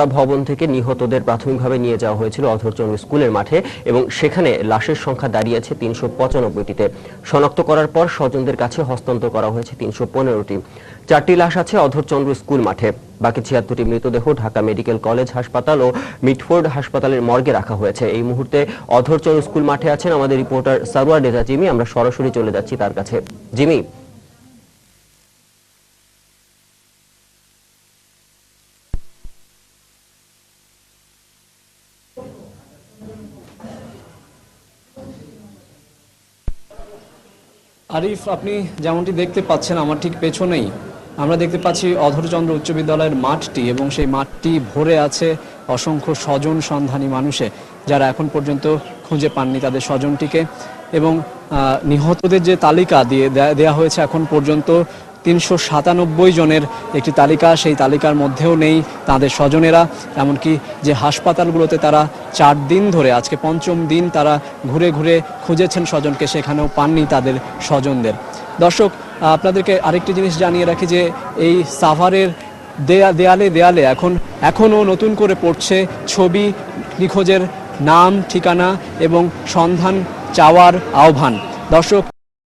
ভবন থেকে নিহতদের প্রাথমিকভাবে নিয়ে যাওয়া হয়েছিল অধরচন্দ্র স্কুলের মাঠে এবং সেখানে লাশের সংখ্যা দাঁড়িয়েছে তিনশো পঁচানব্বইটিতে। শনাক্ত করার পর স্বজনদের কাছে হস্তান্তর করা হয়েছে তিনশো পনেরোটি। চারটি লাশ আছে অধরচন্দ্র স্কুল মাঠে। বাকি ছিয়াত্তরটি মৃতদেহ ঢাকা মেডিকেল কলেজ হাসপাতাল ও মিটফোর্ড হাসপাতালের মর্গে রাখা হয়েছে। এই মুহূর্তে অধরচন্দ্র স্কুল মাঠে আছেন আমাদের রিপোর্টার সারোয়ার রেজা জিমি। আমরা সরাসরি চলে যাচ্ছি তার কাছে। জিমি আরিফ, আপনি যেমনটি দেখতে পাচ্ছেন, আমার ঠিক পেছনেই। আমরা দেখতে পাচ্ছি অধরচন্দ্র উচ্চ বিদ্যালয়ের মাঠটি এবং সেই মাঠটি ভরে আছে অসংখ্য স্বজন সন্ধানী মানুষে, যারা এখন পর্যন্ত খুঁজে পাননি তাদের স্বজনটিকে। এবং নিহতদের যে তালিকা দিয়ে, দেয়া- হয়েছে এখন পর্যন্ত তিনশো সাতানব্বই জনের একটি তালিকা, সেই তালিকার মধ্যেও নেই তাদের স্বজনেরা, এমনকি যে হাসপাতালগুলোতে তারা চার দিন ধরে, আজকে পঞ্চম দিন তারা ঘুরে ঘুরে খুঁজেছেন স্বজনকে, সেখানেও পাননি তাদের স্বজনদের। দর্শক, আপনাদেরকে আরেকটি জিনিস জানিয়ে রাখি যে, এই সাভারের দেয়া, দেয়ালে দেয়ালে এখন, এখনও নতুন করে পড়ছে ছবি নিখোঁজের নাম, ঠিকানা এবং সন্ধান চাওয়ার আহ্বান। দর্শক